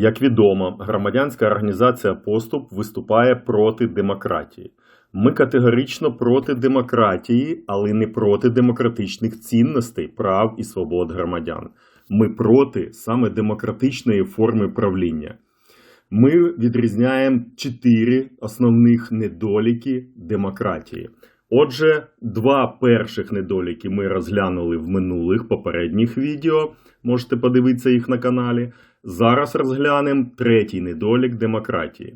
Як відомо, громадянська організація Поступ виступає проти демократії. Ми категорично проти демократії, але не проти демократичних цінностей, прав і свобод громадян. Ми проти саме демократичної форми правління. Ми відрізняємо чотири основних недоліки демократії. Отже, два перших недоліки ми розглянули в минулих попередніх відео. Можете подивитися їх на каналі. Зараз розглянемо третій недолік демократії.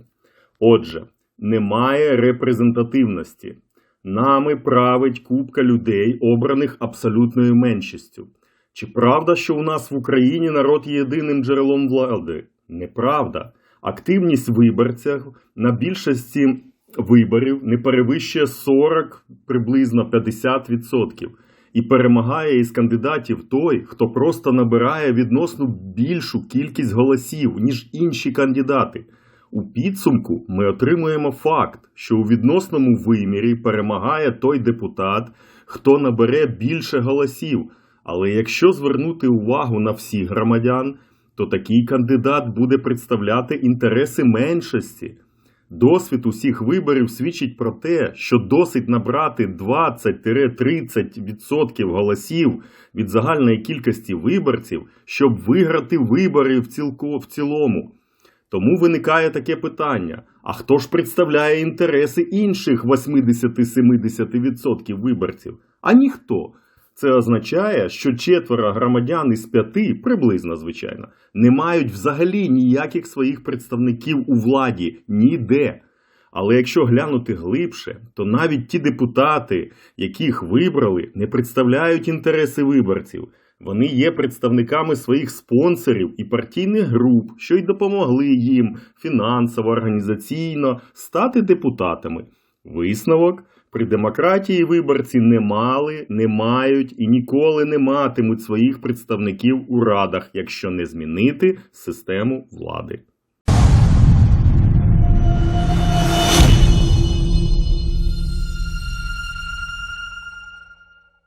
Отже, немає репрезентативності. Нами править купка людей, обраних абсолютною меншістю. Чи правда, що у нас в Україні народ є єдиним джерелом влади? Неправда. Активність виборців на більшості виборів не перевищує 40, приблизно 50%. І перемагає із кандидатів той, хто просто набирає відносно більшу кількість голосів, ніж інші кандидати. У підсумку ми отримуємо факт, що у відносному вимірі перемагає той депутат, хто набере більше голосів. Але якщо звернути увагу на всіх громадян, то такий кандидат буде представляти інтереси меншості. Досвід усіх виборів свідчить про те, що досить набрати 20-30% голосів від загальної кількості виборців, щоб виграти вибори в, цілко, в цілому. Тому виникає таке питання: а хто ж представляє інтереси інших 80-70% виборців? А ніхто. Це означає, що четверо громадян із п'яти, приблизно звичайно, не мають взагалі ніяких своїх представників у владі ніде. Але якщо глянути глибше, то навіть ті депутати, яких вибрали, не представляють інтереси виборців. Вони є представниками своїх спонсорів і партійних груп, що й допомогли їм фінансово, організаційно стати депутатами. Висновок при демократії виборці не мали, не мають і ніколи не матимуть своїх представників у радах, якщо не змінити систему влади.